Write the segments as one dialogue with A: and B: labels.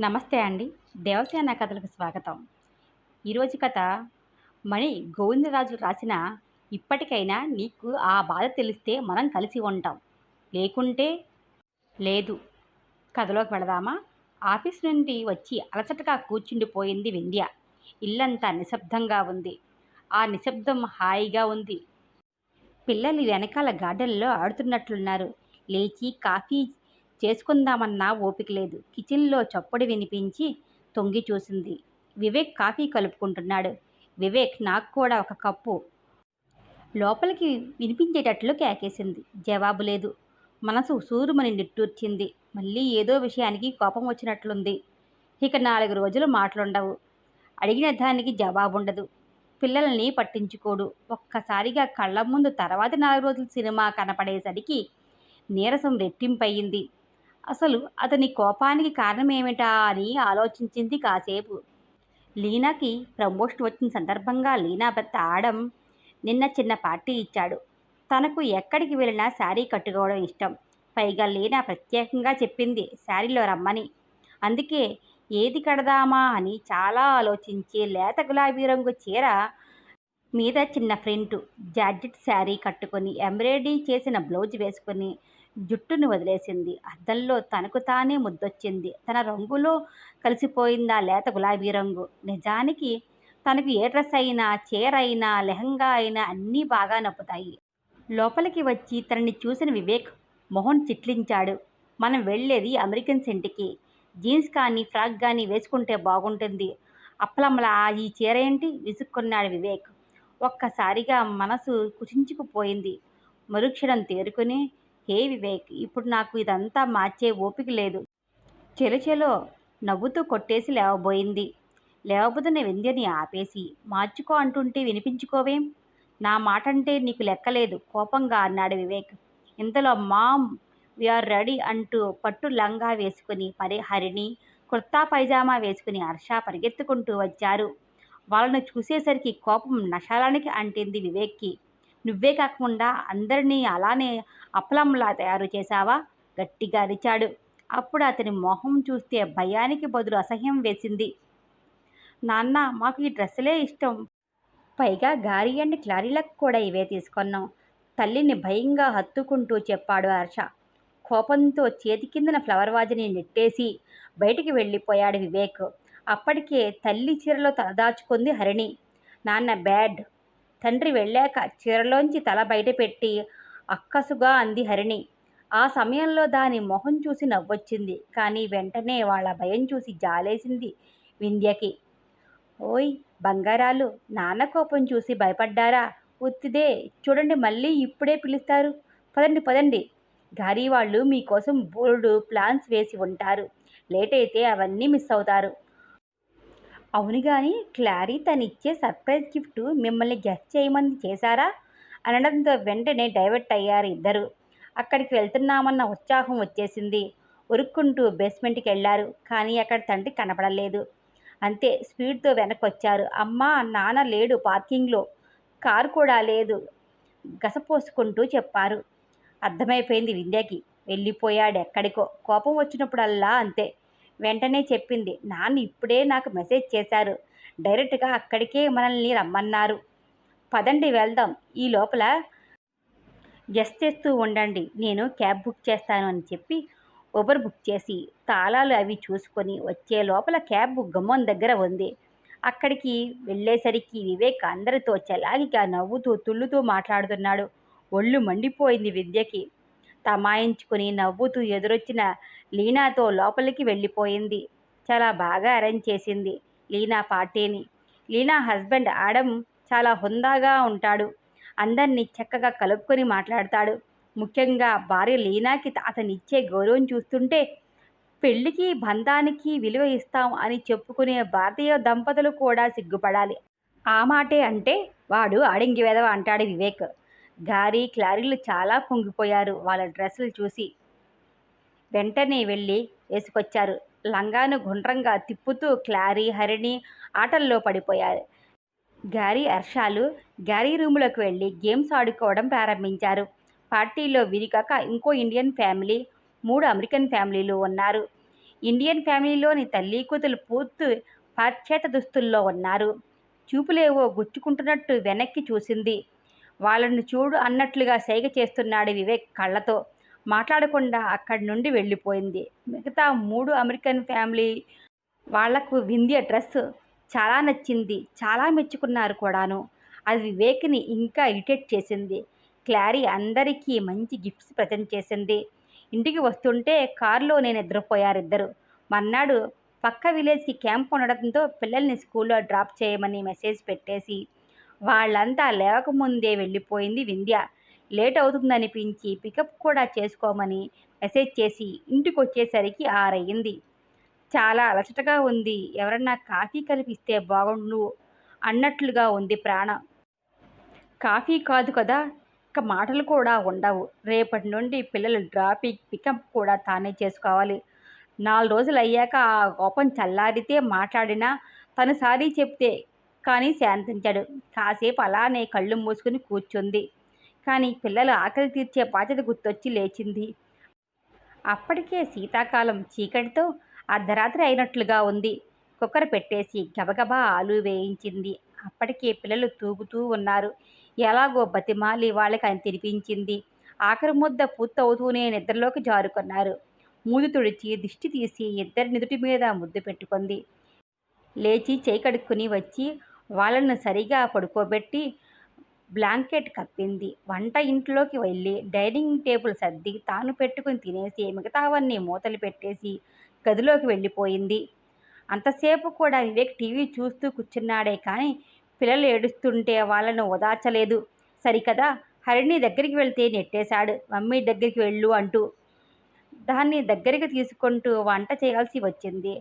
A: నమస్తే అండి. దేవసేన కథలకు స్వాగతం. ఈరోజు కథ మణి గోవిందరాజు రాసిన ఇప్పటికైనా నీకు ఆ బాధ తెలిస్తే మనం కలిసి ఉంటాం. లేకుంటే లేదు. కథలోకి వెళదామా? ఆఫీస్ నుండి వచ్చి అలసటగా కూర్చుండిపోయింది వింధ్య. ఇల్లంతా నిశ్శబ్దంగా ఉంది. ఆ నిశ్శబ్దం హాయిగా ఉంది. పిల్లలు వెనకాల గార్డెన్లో ఆడుతున్నట్లున్నారు. లేచి కాఫీ చేసుకుందామన్నా ఓపిక లేదు. కిచెన్లో చప్పుడు వినిపించి తొంగి చూసింది. వివేక్ కాఫీ కలుపుకుంటున్నాడు. వివేక్ నాకు కూడా ఒక కప్పు. లోపలికి వినిపించేటట్లు కేకేసింది. జవాబు లేదు. మనసు సూరుమని నిట్టూర్చింది. మళ్ళీ ఏదో విషయానికి కోపం వచ్చినట్లుంది. ఇక నాలుగు రోజులు మాటలుండవు. అడిగిన దానికి జవాబుండదు. పిల్లల్ని పట్టించుకోడు. ఒక్కసారిగా కళ్ళ ముందు తర్వాత నాలుగు రోజులు సినిమా కనపడేసరికి నీరసం రెట్టింపయింది అసలు అతని కోపానికి కారణమేమిటా అని ఆలోచించింది కాసేపు. లీనాకి ప్రమోషన్ వచ్చిన సందర్భంగా లీనా భర్త ఆడం నిన్న చిన్న పార్టీ ఇచ్చాడు. తనకు ఎక్కడికి వెళ్ళినా శారీ కట్టుకోవడం ఇష్టం. పైగా లీనా ప్రత్యేకంగా చెప్పింది శారీలో రమ్మని. అందుకే ఏది కడదామా అని చాలా ఆలోచించి లేత గులాబీ రంగు చీర మీద చిన్న ఫ్రింట్ జార్జెట్ శారీ కట్టుకొని ఎంబ్రాయిడరీ చేసిన బ్లౌజ్ వేసుకొని జుట్టును వదిలేసింది. అద్దంలో తనకు తానే ముద్దొచ్చింది. తన రంగులో కలిసిపోయిందా లేత గులాబీ రంగు? నిజానికి తనకు ఏ డ్రెస్ అయినా చీర అయినా లెహంగా అయినా అన్నీ బాగా నప్పుతాయి. లోపలికి వచ్చి తనని చూసిన వివేక్ మొహన్ చిట్లించాడు. మనం వెళ్ళేది అమెరికన్స్ ఇంటికి జీన్స్ కానీ ఫ్రాక్ కానీ వేసుకుంటే బాగుంటుంది. అప్పలమ్మలా ఈ చీర ఏంటి? విసుక్కున్నాడు వివేక్. ఒక్కసారిగా మనసు కుచించుకుపోయింది. మరుక్షణం తేరుకుని హే వివేక్ ఇప్పుడు నాకు ఇదంతా మార్చే ఓపిక లేదు. చెలో నవ్వుతూ కొట్టేసి లేవబోయింది. లేవబోతున్న వింధ్యని ఆపేసి మార్చుకో అంటుంటే వినిపించుకోవేం? నా మాట అంటే నీకు లెక్కలేదు కోపంగా అన్నాడు వివేక్. ఇంతలో మామ్ వీఆర్ రెడీ అంటూ పట్టు లంగా వేసుకుని పరి హరిణి కుర్తా పైజామా వేసుకుని హర్ష పరిగెత్తుకుంటూ వచ్చారు. వాళ్ళను చూసేసరికి కోపం నశాలానికి అంటింది వివేక్కి. నువ్వే కాకుండా అందరినీ అలానే అప్పలంలా తయారు చేశావా? గట్టిగా అరిచాడు. అప్పుడు అతని మొహం చూస్తే భయానికి బదులు అసహ్యం వేసింది. నాన్న మాకు ఈ డ్రెస్సులే ఇష్టం. పైగా గారి అండ్ క్లారీలకు కూడా ఇవే తీసుకున్నాం. తల్లిని భయంగా హత్తుకుంటూ చెప్పాడు హర్ష. కోపంతో చేతి కిందన ఫ్లవర్ వాజ్ని నెట్టేసి బయటికి వెళ్ళిపోయాడు వివేక్. అప్పటికే తల్లి చీరలో తలదాచుకుంది హరిణి. నాన్న బ్యాడ్. తండ్రి వెళ్ళాక చీరలోంచి తల బయటపెట్టి అక్కసుగా అంది హరిణి. ఆ సమయంలో దాని మొహం చూసి నవ్వొచ్చింది. కానీ వెంటనే వాళ్ళ భయం చూసి జాలేసింది వింధ్యకి. ఓయ్ బంగారాలు నాన్న కోపం చూసి భయపడ్డారా? ఉత్తిదే చూడండి మళ్ళీ ఇప్పుడే పిలుస్తారు. పదండి పదండి. గారి వాళ్ళు మీకోసం బోర్డు ప్లాన్స్ వేసి ఉంటారు. లేట్ అయితే అవన్నీ మిస్ అవుతారు. అవును కానీ క్లారీ తనిచ్చే సర్ప్రైజ్ గిఫ్ట్ మిమ్మల్ని గెస్ట్ చేయమని చేశారా? అనడంతో వెంటనే డైవర్ట్ అయ్యారు ఇద్దరు. అక్కడికి వెళ్తున్నామన్న ఉత్సాహం వచ్చేసింది. ఉరుక్కుంటూ బేస్మెంట్కి వెళ్ళారు. కానీ అక్కడ తండ్రి కనపడలేదు. అంతే స్పీడ్తో వెనక్కి వచ్చారు అమ్మ నాన్న లేడు పార్కింగ్లో. కారు కూడా లేదు. గసపోసుకుంటూ చెప్పారు. అర్థమైపోయింది వింధ్యకి. వెళ్ళిపోయాడు ఎక్కడికో కోపం వచ్చినప్పుడల్లా అంతే. వెంటనే చెప్పింది. నాన్న ఇప్పుడే నాకు మెసేజ్ చేశారు. డైరెక్ట్గా అక్కడికే మనల్ని రమ్మన్నారు. పదండి వెళ్దాం. ఈ లోపల గెస్ చేస్తూ ఉండండి. నేను క్యాబ్ బుక్ చేస్తాను అని చెప్పి ఉబర్ బుక్ చేసి తాళాలు అవి చూసుకొని వచ్చే లోపల క్యాబ్ గుమ్మం దగ్గర ఉంది. అక్కడికి వెళ్ళేసరికి వివేక్ అందరితో చలాగిగా నవ్వుతూ తుళ్ళుతూ మాట్లాడుతున్నాడు. ఒళ్ళు మండిపోయింది విద్యకి. తమాయించుకుని నవ్వుతూ ఎదురొచ్చిన లీనాతో లోపలికి వెళ్ళిపోయింది. చాలా బాగా అరేంజ్ చేసింది లీనా పార్టీని. లీనా హస్బెండ్ ఆడం చాలా హుందాగా ఉంటాడు. అందరినీ చక్కగా కలుపుకొని మాట్లాడతాడు. ముఖ్యంగా భార్య లీనాకి అతనిచ్చే గౌరవం చూస్తుంటే పెళ్ళికి బంధానికి విలువ ఇస్తాం అని చెప్పుకునే భారతీయ దంపతులు కూడా సిగ్గుపడాలి. ఆ మాటే అంటే వాడు అడింగి వెదవ అంటాడు వివేక్. గారి క్లారీలు చాలా పొంగిపోయారు. వాళ్ళ డ్రెస్సులు చూసి వెంటనే వెళ్ళి వేసుకొచ్చారు. లంగాను గుండ్రంగా తిప్పుతూ క్లారీ హరిణి ఆటల్లో పడిపోయారు. గారి హర్షాలు గారీ రూములోకి వెళ్ళి గేమ్స్ ఆడుకోవడం ప్రారంభించారు. పార్టీలో విరిగాక ఇంకో ఇండియన్ ఫ్యామిలీ మూడు అమెరికన్ ఫ్యామిలీలు ఉన్నారు. ఇండియన్ ఫ్యామిలీలోని తల్లి కూతులు పూర్తి పాశ్చాత్య దుస్తుల్లో ఉన్నారు. చూపులేవో గుచ్చుకుంటున్నట్టు వెనక్కి చూసింది. వాళ్ళని చూడు అన్నట్లుగా సైగ చేస్తున్నాడు వివేక్ కళ్ళతో. మాట్లాడకుండా అక్కడి నుండి వెళ్ళిపోయింది. మిగతా మూడు అమెరికన్ ఫ్యామిలీ వాళ్ళకు వింధ్య డ్రెస్ చాలా నచ్చింది. చాలా మెచ్చుకున్నారు కూడాను. అది వివేక్ని ఇంకా ఇరిటేట్ చేసింది. క్లారీ అందరికీ మంచి గిఫ్ట్స్ ప్రజెంట్ చేసింది. ఇంటికి వస్తుంటే కారులో నేను నిద్రపోయారు ఇద్దరు. మర్నాడు పక్క విలేజ్కి క్యాంప్ ఉండడంతో పిల్లల్ని స్కూల్లో డ్రాప్ చేయమని మెసేజ్ పెట్టేసి వాళ్ళంతా లేవకముందే వెళ్ళిపోయింది వింధ్య. లేట్ అవుతుందనిపించి పికప్ కూడా చేసుకోమని మెసేజ్ చేసి ఇంటికి వచ్చేసరికి ఆరయ్యింది చాలా అలసటగా ఉంది. ఎవరన్నా కాఫీ కలిపిస్తే బాగుండు అన్నట్లుగా ఉంది ప్రాణ. కాఫీ కాదు కదా ఇక మాటలు కూడా ఉండవు. రేపటి నుండి పిల్లలు డ్రాపింగ్ పికప్ కూడా తానే చేసుకోవాలి. నాలుగు రోజులు అయ్యాక ఆ కోపం చల్లారితే మాట్లాడినా తను సారీ చెప్తే కానీ శాంతించాడు. కాసేపు అలానే కళ్ళు మూసుకుని కూర్చుంది. కానీ పిల్లలు ఆకలి తీర్చే బాధ్యత గుర్తొచ్చి లేచింది. అప్పటికే శీతాకాలం చీకటితో అర్ధరాత్రి అయినట్లుగా ఉంది. కుక్కర్ పెట్టేసి గబగబా ఆలు వేయించింది. అప్పటికే పిల్లలు తూగుతూ ఉన్నారు. ఎలాగో బతిమాలి వాళ్ళకి అని తినిపించింది. ఆఖరి ముద్ద పూర్తవుతూనే నిద్రలోకి జారుకున్నారు. మూదు తుడిచి దిష్టి తీసి ఇద్దరి నిదుటి మీద ముద్దు పెట్టుకుంది. లేచి చేయి కడుక్కుని వచ్చి వాళ్ళను సరిగా పడుకోబెట్టి బ్లాంకెట్ కప్పింది. వంట ఇంట్లోకి వెళ్ళి డైనింగ్ టేబుల్ సర్ది తాను పెట్టుకుని తినేసి మిగతావన్నీ మూతలు పెట్టేసి గదిలోకి వెళ్ళిపోయింది. అంతసేపు కూడా వివేక్ టీవీ చూస్తూ కూర్చున్నాడే కానీ పిల్లలు ఏడుస్తుంటే వాళ్ళను ఓదార్చలేదు. సరికదా? హరిణి దగ్గరికి వెళ్తే నెట్టేశాడు. మమ్మీ దగ్గరికి వెళ్ళు అంటూ దాన్ని దగ్గరికి తీసుకుంటూ వంట చేయాల్సి వచ్చింది.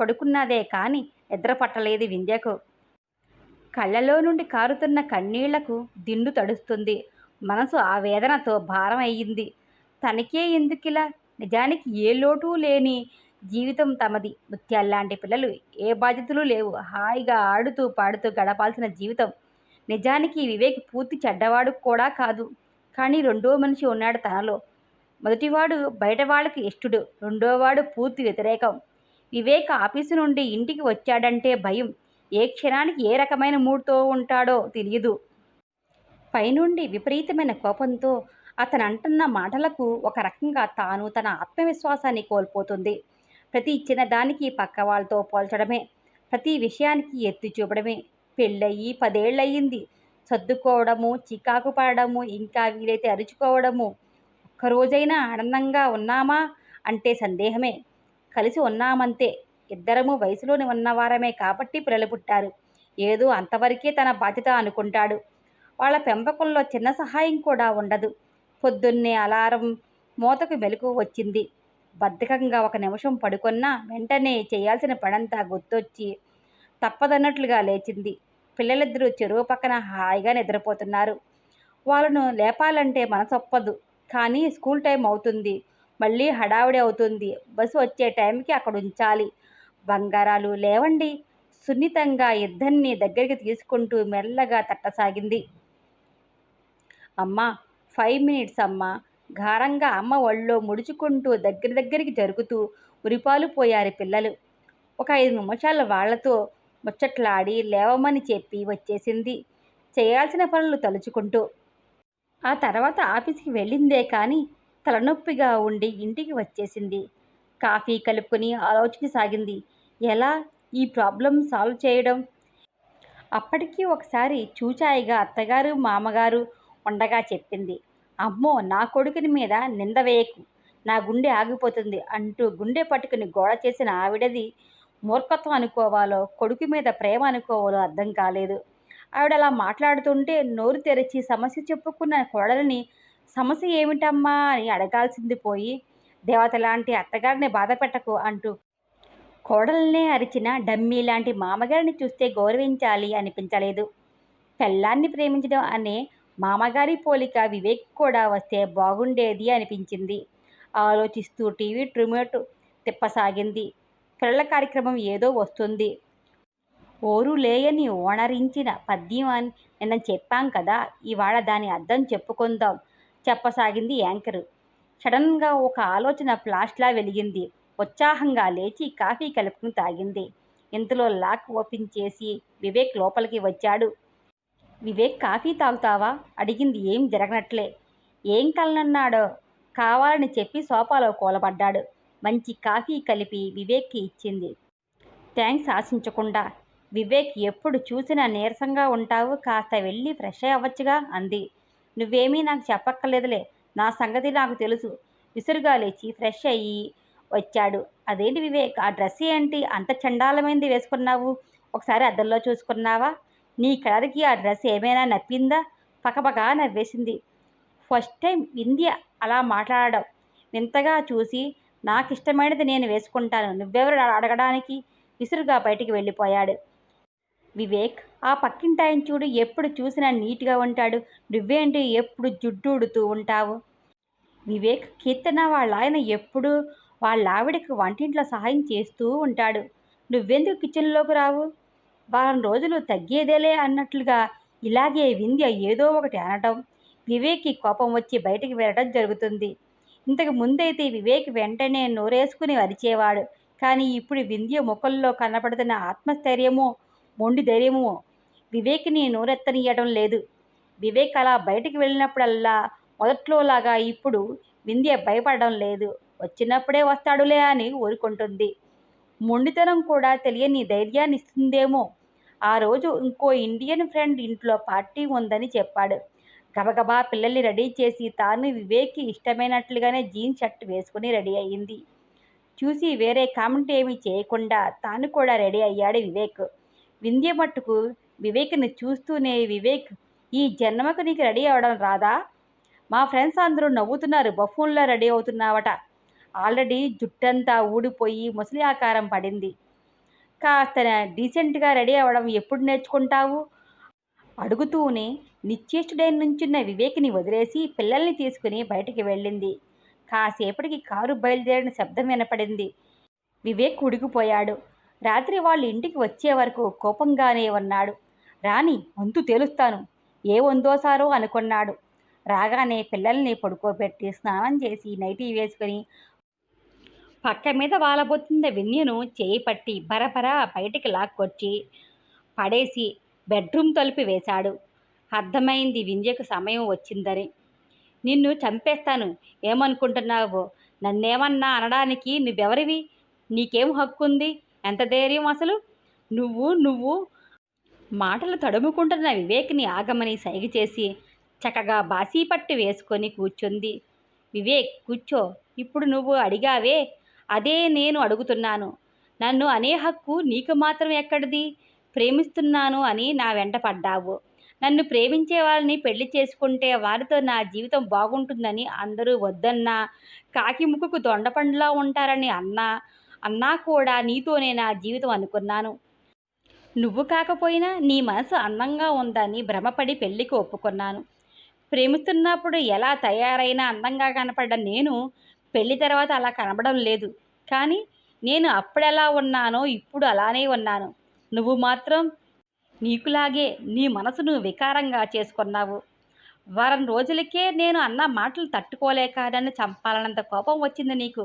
A: పడుకున్నదే కానీ నిద్ర పట్టలేదు వింధ్యకు. కళ్ళలో నుండి కారుతున్న కన్నీళ్ళకు దిండు తడుస్తుంది. మనసు ఆ వేదనతో భారం అయ్యింది తనకే ఎందుకిలా? నిజానికి ఏ లోటు లేని జీవితం తమది. ముత్యాల్లాంటి పిల్లలు ఏ బాధ్యతలు లేవు. హాయిగా ఆడుతూ పాడుతూ గడపాల్సిన జీవితం. నిజానికి వివేక్ పూర్తి చెడ్డవాడు కూడా కాదు. కానీ రెండో మనిషి ఉన్నాడు తనలో. మొదటివాడు బయట వాళ్ళకి ఇష్టడు. రెండోవాడు పూర్తి వ్యతిరేకం. వివేక్ ఆఫీసు నుండి ఇంటికి వచ్చాడంటే భయం. ఏ క్షణానికి ఏ రకమైన మూడ్తో ఉంటాడో తెలియదు పైనుండి విపరీతమైన కోపంతో అతను అంటున్న మాటలకు ఒక రకంగా తాను తన ఆత్మవిశ్వాసాన్ని కోల్పోతుంది. ప్రతి చిన్నదానికి పక్క వాళ్ళతో పోల్చడమే ప్రతి విషయానికి ఎత్తి చూపడమే. పెళ్ళయి పదేళ్ళయింది. సర్దుకోవడము చికాకు పడడము ఇంకా వీలైతే అరుచుకోవడము. ఒక్కరోజైనా ఆనందంగా ఉన్నామా అంటే సందేహమే. కలిసి ఉన్నామంతే. ఇద్దరము వయసులోని ఉన్నవారమే కాబట్టి పిల్లలు పుట్టారు. ఏదో అంతవరకే తన బాధ్యత అనుకుంటాడు. వాళ్ళ పెంపకంలో చిన్న సహాయం కూడా ఉండదు. పొద్దున్నే అలారం మూతకు మెలకు వచ్చింది. బద్ధకంగా ఒక నిమిషం పడుకున్నా వెంటనే చేయాల్సిన పడంతా గుర్తొచ్చి తప్పదన్నట్లుగా లేచింది. పిల్లలిద్దరూ చెరువు పక్కన హాయిగా నిద్రపోతున్నారు. వాళ్ళను లేపాలంటే మనసొప్పదు. కానీ స్కూల్ టైం అవుతుంది. మళ్ళీ హడావిడి అవుతుంది. బస్సు వచ్చే టైంకి అక్కడ ఉంచాలి బంగారాలు లేవండి. సున్నితంగా ఇద్దరిని దగ్గరికి తీసుకుంటూ మెల్లగా తట్టసాగింది. అమ్మా ఫైవ్ మినిట్స్ అమ్మా. ఘారంగా అమ్మ ఒళ్ళో ముడుచుకుంటూ దగ్గర దగ్గరికి జరుగుతూ ఉరిపాలు పోయారు పిల్లలు. ఒక ఐదు నిమిషాల వాళ్ళతో ముచ్చట్లాడి లేవమని చెప్పి వచ్చేసింది. చేయాల్సిన పనులు తలుచుకుంటూ. ఆ తర్వాత ఆఫీస్కి వెళ్ళిందే కానీ తలనొప్పిగా ఉండి ఇంటికి వచ్చేసింది. కాఫీ కలుపుకొని ఆలోచించసాగింది ఎలా ఈ ప్రాబ్లం సాల్వ్ చేయడం? అప్పటికి ఒకసారి చూచాయిగా అత్తగారు మామగారు ఉండగా చెప్పింది. అమ్మో నా కొడుకుని మీద నింద వేయకు. నా గుండె ఆగిపోతుంది అంటూ గుండె పట్టుకుని గోడ చేసిన ఆవిడది మూర్ఖత్వం అనుకోవాలో కొడుకు మీద ప్రేమ అనుకోవాలో అర్థం కాలేదు. ఆవిడ అలా మాట్లాడుతుంటే నోరు తెరిచి సమస్య చెప్పుకున్న కోడలిని సమస్య ఏమిటమ్మా? అని అడగాల్సింది పోయి దేవత లాంటి అత్తగారిని బాధ పెట్టకు అంటూ కోడల్నే అరిచిన డమ్మీ లాంటి మామగారిని చూస్తే గౌరవించాలి అనిపించలేదు. పెళ్ళాన్ని ప్రేమించడం అనే మామగారి పోలిక వివేక్ కూడా వస్తే బాగుండేది అనిపించింది. ఆలోచిస్తూ టీవీ ట్రిమోట్ తిప్పసాగింది. పిల్లల కార్యక్రమం ఏదో వస్తుంది. ఓరు లేయని ఓనరించిన పద్యం అని నిన్న చెప్పాం కదా ఇవాళ దాని అర్థం చెప్పుకుందాం చెప్పసాగింది యాంకరు. సడన్గా ఒక ఆలోచన ఫ్లాష్లా వెలిగింది. ఉత్సాహంగా లేచి కాఫీ కలుపుకుని తాగింది. ఇంతలో లాక్ ఓపెన్ చేసి వివేక్ లోపలికి వచ్చాడు. వివేక్ కాఫీ తాగుతావా? అడిగింది. ఏం జరగనట్లే. ఏం కలనన్నాడో కావాలని చెప్పి సోఫాలో కూలబడ్డాడు. మంచి కాఫీ కలిపి వివేక్కి ఇచ్చింది. థ్యాంక్స్ ఆశించకుండా. వివేక్ ఎప్పుడు చూసినా నీరసంగా ఉంటావు. కాస్త వెళ్ళి ఫ్రెష్ అవ్వచ్చుగా అంది. నువ్వేమీ నాకు చెప్పక్కర్లేదులే. నా సంగతి నాకు తెలుసు. విసురుగా లేచి ఫ్రెష్ అయ్యి వచ్చాడు. అదేంటి వివేక్? ఆ డ్రెస్ ఏంటి? అంత చండాలమైంది వేసుకున్నావు? ఒకసారి అద్దంలో చూసుకున్నావా? నీ కలర్కి ఆ డ్రెస్ ఏమైనా నప్పిందా? పకపక నవ్వేసింది. ఫస్ట్ టైం ఇండియా అలా మాట్లాడడం. వింతగా చూసి నాకు ఇష్టమైనది నేను వేసుకుంటాను. నువ్వెవరు? అడగడానికి విసురుగా బయటికి వెళ్ళిపోయాడు. వివేక్ ఆ పక్కింటాయన చూడు ఎప్పుడు చూసినా నీట్గా ఉంటాడు. నువ్వేంటి? ఎప్పుడు జుడ్డు ఉడుతూ ఉంటావు? వివేక్ కీర్తన వాళ్ళ ఆయన ఎప్పుడు వాళ్ళ ఆవిడకి వంటింట్లో సహాయం చేస్తూ ఉంటాడు. నువ్వెందుకు కిచెన్లోకి రావు? వారం రోజులు తగ్గేదేలే అన్నట్లుగా ఇలాగే వింధ్య ఏదో ఒకటి అనటం. వివేక్కి కోపం వచ్చి బయటికి వెళ్ళడం జరుగుతుంది. ఇంతకు ముందైతే వివేక్ వెంటనే నోరేసుకుని అరిచేవాడు. కానీ ఇప్పుడు వింధ్య ముఖంలో కనపడుతున్న ఆత్మస్థైర్యమో మొండి ధైర్యమో వివేక్ని నోరెత్తనీయడం లేదు. వివేక్ అలా బయటికి వెళ్ళినప్పుడల్లా మొదట్లోలాగా ఇప్పుడు వింధ్య భయపడడం లేదు. వచ్చినప్పుడే వస్తాడులే అని ఊరుకుంటుంది. మొండితనం కూడా తెలియని ధైర్యాన్ని ఇస్తుందేమో. ఆ రోజు ఇంకో ఇండియన్ ఫ్రెండ్ ఇంట్లో పార్టీ ఉందని చెప్పాడు. గబగబా పిల్లల్ని రెడీ చేసి తాను వివేక్కి ఇష్టమైనట్లుగానే జీన్స్ షర్ట్ వేసుకుని రెడీ అయ్యింది. చూసి వేరే కామెంట్ ఏమీ చేయకుండా తాను కూడా రెడీ అయ్యాడు వివేక్. వింధ్య మట్టుకు వివేక్ని చూస్తూనే వివేక్ ఈ జన్మకు నీకు రెడీ అవ్వడం రాదా? మా ఫ్రెండ్స్ అందరూ నవ్వుతున్నారు బఫూన్లో రెడీ అవుతున్నావట. ఆల్రెడీ జుట్టంతా ఊడిపోయి ముసలి ఆకారం పడింది. కాస్త డీసెంట్గా రెడీ అవ్వడం ఎప్పుడు నేర్చుకుంటావు? అడుగుతూనే నిశ్చేష్టుడైన నుంచున్న వివేక్ని వదిలేసి పిల్లల్ని తీసుకుని బయటికి వెళ్ళింది. కాసేపటికి కారు బయలుదేరిన శబ్దం వినపడింది. వివేక్ ఉడికిపోయాడు రాత్రి వాళ్ళు ఇంటికి వచ్చే వరకు కోపంగానే ఉన్నాడు. రాని వంతు తేలుస్తాను. ఏ వందోసారో అనుకున్నాడు. రాగానే పిల్లల్ని పడుకోబెట్టి స్నానం చేసి నైటీ వేసుకుని పక్క మీద వాలబోతున్న విన్యను చేయి పట్టి బరబరా బయటికి లాక్కొచ్చి పడేసి బెడ్రూమ్ తలుపు వేశాడు. అర్థమైంది వింధ్యకు సమయం వచ్చిందని. నిన్ను చంపేస్తాను. ఏమనుకుంటున్నావు? నన్నేమన్నా అనడానికి నువ్వెవరివి? నీకేం హక్కు ఉంది ఎంత ధైర్యం అసలు? నువ్వు నువ్వు మాటలు తడుముకుంటున్న వివేక్ని ఆగమని సైగ చేసి చక్కగా బాసీ పట్టు వేసుకొని కూర్చుంది. వివేక్ కూర్చో. ఇప్పుడు నువ్వు అడిగావే అదే నేను అడుగుతున్నాను. నన్ను అనే హక్కు నీకు మాత్రం ఎక్కడిది? ప్రేమిస్తున్నాను అని నా వెంట పడ్డావు. నన్ను ప్రేమించే వాళ్ళని పెళ్ళి చేసుకుంటే వారితో నా జీవితం బాగుంటుందని అందరూ వద్దన్నా కాకి ముక్కుకు దొండపండులా ఉంటారని అన్నా అన్నా కూడా నీతోనే నా జీవితం అనుకున్నాను. నువ్వు కాకపోయినా నీ మనసు అందంగా ఉందని భ్రమపడి పెళ్ళికి ఒప్పుకున్నాను. ప్రేమిస్తున్నప్పుడు ఎలా తయారైనా అందంగా కనపడ్డ నేను పెళ్ళి తర్వాత అలా కనబడం లేదు. కానీ నేను అప్పుడెలా ఉన్నానో ఇప్పుడు అలానే ఉన్నాను. నువ్వు మాత్రం నీకులాగే నీ మనసును వికారంగా చేసుకున్నావు. వారం రోజులకే నేను అన్న మాటలు తట్టుకోలేక నన్ను చంపాలన్నంత కోపం వచ్చింది నీకు.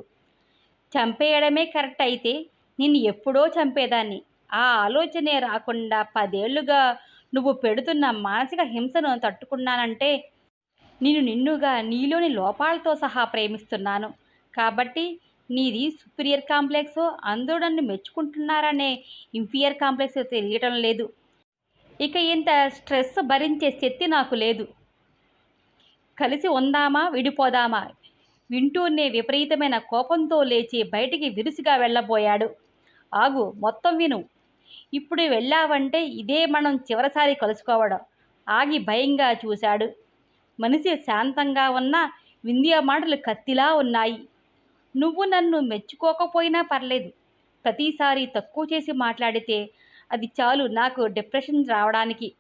A: చంపేయడమే కరెక్ట్ అయితే నిన్ను ఎప్పుడో చంపేదాన్ని. ఆ ఆలోచనే రాకుండా పదేళ్ళుగా నువ్వు పెడుతున్న మానసిక హింసను తట్టుకున్నానంటే నేను నిన్నుగా నీలోని లోపాలతో సహా ప్రేమిస్తున్నాను. కాబట్టి నీది సుపీరియర్ కాంప్లెక్స్? అందరూ నన్ను మెచ్చుకుంటున్నారనే ఇన్ఫీరియర్ కాంప్లెక్స్ తెలియటం లేదు. ఇక ఇంత స్ట్రెస్ భరించే శక్తి నాకు లేదు. కలిసి ఉందామా? విడిపోదామా? వింటూనే విపరీతమైన కోపంతో లేచి బయటికి విరుసుగా వెళ్ళబోయాడు. ఆగు మొత్తం విను. ఇప్పుడు వెళ్ళావంటే ఇదే మనం చివరిసారి కలుసుకోవడం. ఆగి భయంగా చూశాడు. మనిషి శాంతంగా ఉన్న వింధ్య మాటలు కత్తిలా ఉన్నాయి. నువ్వు నన్ను మెచ్చుకోకపోయినా పర్లేదు. ప్రతిసారి తక్కువ చేసి మాట్లాడితే అది చాలు నాకు డిప్రెషన్ రావడానికి.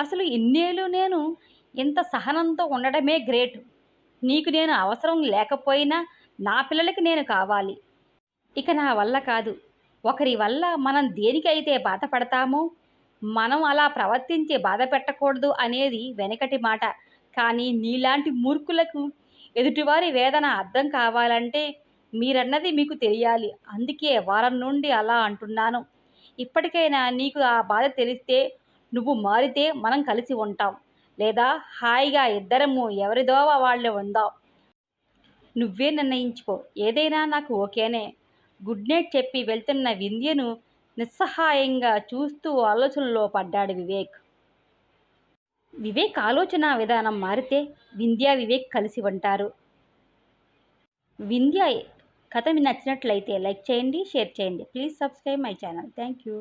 A: అసలు ఇన్నేళ్ళు నేను ఇంత సహనంతో ఉండడమే గ్రేట్. నీకు నేను అవసరం లేకపోయినా నా పిల్లలకి నేను కావాలి. ఇక నా వల్ల కాదు. ఒకరి వల్ల మనం దేనికైతే బాధపడతామో మనం అలా ప్రవర్తించి బాధ పెట్టకూడదు అనేది వెనకటి మాట. కానీ నీలాంటి మూర్ఖులకు ఎదుటివారి వేదన అర్థం కావాలంటే మీరన్నది మీకు తెలియాలి. అందుకే వారం నుండి అలా అంటున్నాను. ఇప్పటికైనా నీకు ఆ బాధ తెలిస్తే నువ్వు మారితే మనం కలిసి ఉంటాం. లేదా హాయిగా ఇద్దరము ఎవరిదోవ వాళ్ళే ఉందాం. నువ్వే నిర్ణయించుకో. ఏదైనా నాకు ఓకేనే. గుడ్ నైట్ చెప్పి వెళ్తున్న వింధ్యను నిస్సహాయంగా చూస్తూ ఆలోచనలో పడ్డాడు వివేక్. వివేక్ ఆలోచన విధానం మారితే వింధ్య వివేక్ కలిసి ఉంటారు. వింధ్య కథ మీ నచ్చినట్లయితే లైక్ చేయండి షేర్ చేయండి. Please subscribe my channel. Thank you.